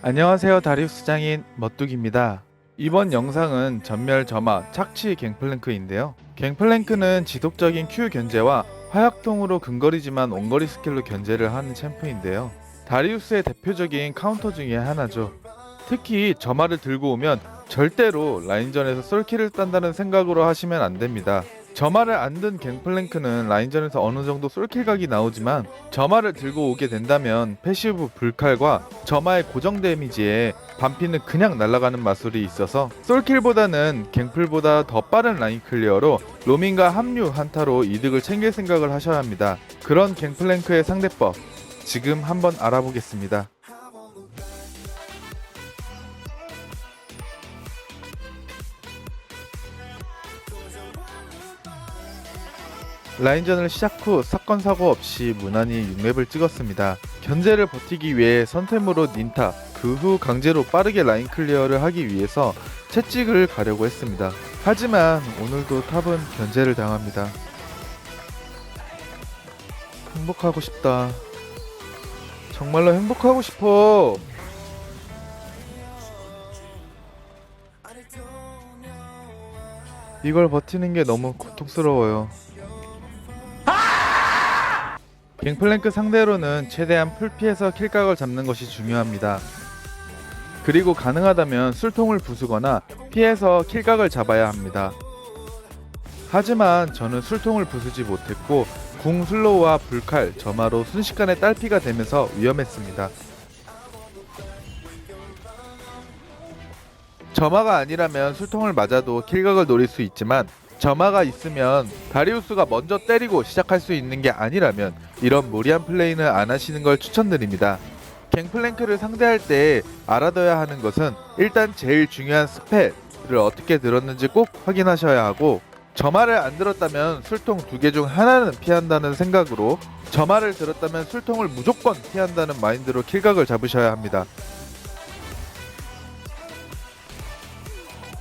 안녕하세요 다리우스 장인 멋뚝입니다. 이번 영상은 전멸 점화 착취 갱플랭크인데요. 갱플랭크는 지속적인 Q 견제와 화약통으로 근거리지만 원거리 스킬로 견제를 하는 챔프인데요. 다리우스의 대표적인 카운터 중에 하나죠. 특히 점화를 들고 오면 절대로 라인전에서 솔킬을 딴다는 생각으로 하시면 안 됩니다. 점화를 안 든 갱플랭크는 라인전에서 어느 정도 솔킬각이 나오지만 점화를 들고 오게 된다면 패시브 불칼과 점화의 고정 데미지에 반피는 그냥 날아가는 마술이 있어서 솔킬보다는 갱플보다 더 빠른 라인 클리어로 로밍과 합류 한타로 이득을 챙길 생각을 하셔야 합니다. 그런 갱플랭크의 상대법 지금 한번 알아보겠습니다. 라인전을 시작 후 사건 사고 없이 무난히 6맵을 찍었습니다. 견제를 버티기 위해 선템으로 닌타, 그후 강제로 빠르게 라인 클리어를 하기 위해서 채찍을 가려고 했습니다. 하지만 오늘도 탑은 견제를 당합니다. 행복하고 싶다. 정말로 행복하고 싶어. 이걸 버티는 게 너무 고통스러워요. 갱플랭크 상대로는 최대한 풀피해서 킬각을 잡는 것이 중요합니다. 그리고 가능하다면 술통을 부수거나 피해서 킬각을 잡아야 합니다. 하지만 저는 술통을 부수지 못했고 궁 슬로우와 불칼, 점화로 순식간에 딸피가 되면서 위험했습니다. 점화가 아니라면 술통을 맞아도 킬각을 노릴 수 있지만 점화가 있으면 다리우스가 먼저 때리고 시작할 수 있는 게 아니라면 이런 무리한 플레이는 안 하시는 걸 추천드립니다. 갱플랭크를 상대할 때 알아둬야 하는 것은 일단 제일 중요한 스펠을 어떻게 들었는지 꼭 확인하셔야 하고 점화를 안 들었다면 술통 두 개 중 하나는 피한다는 생각으로 점화를 들었다면 술통을 무조건 피한다는 마인드로 킬각을 잡으셔야 합니다.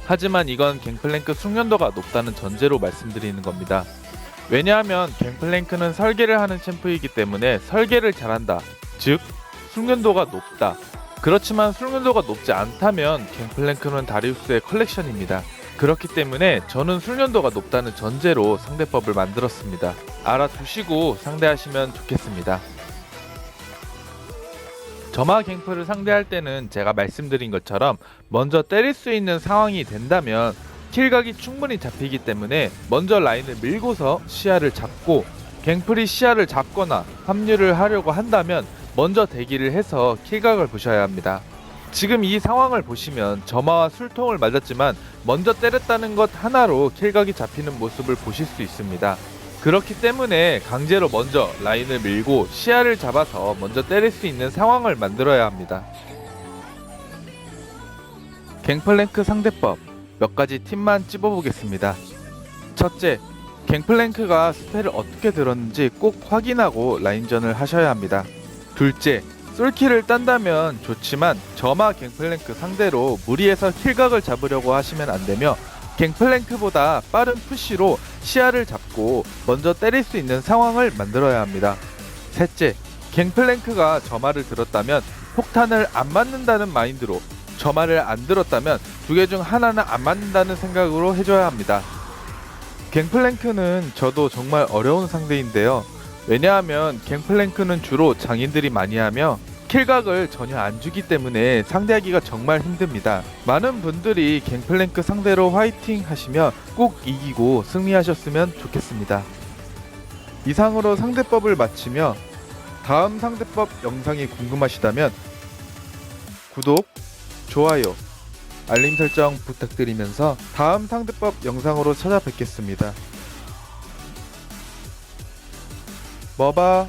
하지만 이건 갱플랭크 숙련도가 높다는 전제로 말씀드리는 겁니다. 왜냐하면 갱플랭크는 설계를 하는 챔프이기 때문에 설계를 잘한다. 즉, 숙련도가 높다. 그렇지만 숙련도가 높지 않다면 갱플랭크는 다리우스의 컬렉션입니다. 그렇기 때문에 저는 숙련도가 높다는 전제로 상대법을 만들었습니다. 알아두시고 상대하시면 좋겠습니다. 점화 갱플을 상대할 때는 제가 말씀드린 것처럼 먼저 때릴 수 있는 상황이 된다면 킬각이 충분히 잡히기 때문에 먼저 라인을 밀고서 시야를 잡고 갱플이 시야를 잡거나 합류를 하려고 한다면 먼저 대기를 해서 킬각을 보셔야 합니다. 지금 이 상황을 보시면 점화와 술통을 맞았지만 먼저 때렸다는 것 하나로 킬각이 잡히는 모습을 보실 수 있습니다. 그렇기 때문에 강제로 먼저 라인을 밀고 시야를 잡아서 먼저 때릴 수 있는 상황을 만들어야 합니다. 갱플랭크 상대법 몇 가지 팁만 찝어보겠습니다. 첫째, 갱플랭크가 스펠을 어떻게 들었는지 꼭 확인하고 라인전을 하셔야 합니다. 둘째, 솔킬을 딴다면 좋지만 점화 갱플랭크 상대로 무리해서 킬각을 잡으려고 하시면 안되며 갱플랭크보다 빠른 푸시로 시야를 잡고 먼저 때릴 수 있는 상황을 만들어야 합니다. 셋째, 갱플랭크가 점화를 들었다면 폭탄을 안 맞는다는 마인드로 점화를 안 들었다면 두 개 중 하나는 안 맞는다는 생각으로 해줘야 합니다. 갱플랭크는 저도 정말 어려운 상대인데요. 왜냐하면 갱플랭크는 주로 장인들이 많이 하며 킬각을 전혀 안 주기 때문에 상대하기가 정말 힘듭니다. 많은 분들이 갱플랭크 상대로 화이팅 하시며 꼭 이기고 승리하셨으면 좋겠습니다. 이상으로 상대법을 마치며 다음 상대법 영상이 궁금하시다면 구독, 좋아요, 알림 설정 부탁드리면서 다음 상대법 영상으로 찾아뵙겠습니다. 뭐봐?